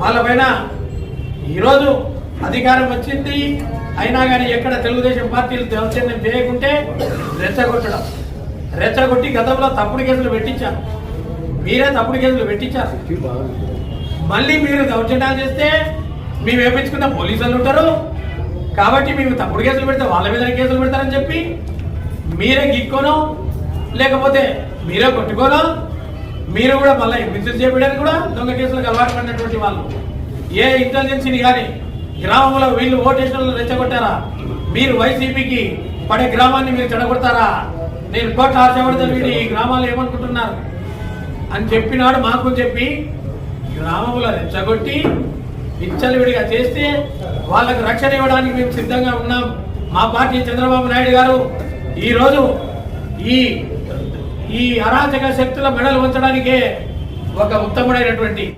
వాళ్ళ పైన ఈరోజు అధికారం వచ్చింది. అయినా కానీ ఎక్కడ తెలుగుదేశం పార్టీలు దౌర్జన్యం చేయకుంటే రెచ్చగొట్టడం. రెచ్చగొట్టి గతంలో తప్పుడు కేసులు పెట్టించారు. మీరే తప్పుడు కేసులు పెట్టించారు. మళ్ళీ మీరు దౌర్జన్యాలు చేస్తే మేము వేపించుకున్న పోలీసులు ఉంటారు. కాబట్టి మేము తప్పుడు కేసులు పెడితే వాళ్ళ మీద కేసులు పెడతారని చెప్పి మీరే గీక్కోనో లేకపోతే మీరే కొట్టుకోనో మీరు కూడా మళ్ళీ మిత్రులు చేయడానికి కూడా దొంగ కేసులకు అలవాటు పడినటువంటి వాళ్ళు. ఏ ఇంటెలిజెన్సీని కానీ గ్రామంలో వీళ్ళు ఓటేషన్లు రెచ్చగొట్టారా? మీరు వైసీపీకి పడే గ్రామాన్ని మీరు చెడగొడతారా? నేను కోట్ల ఆశపడతాను వీడి ఈ గ్రామాలు ఏమనుకుంటున్నారు? అని చెప్పినాడు మాకు చెప్పి గ్రామంలో రెచ్చగొట్టి విచ్చలవిడిగా చేస్తే వాళ్ళకు రక్షణ ఇవ్వడానికి మేము సిద్ధంగా ఉన్నాం. మా పార్టీ చంద్రబాబు నాయుడు గారు ఈరోజు ఈ ఈ అరాచక శక్తుల మెడలు ఉంచడానికే ఒక ఉత్తముడైనటువంటి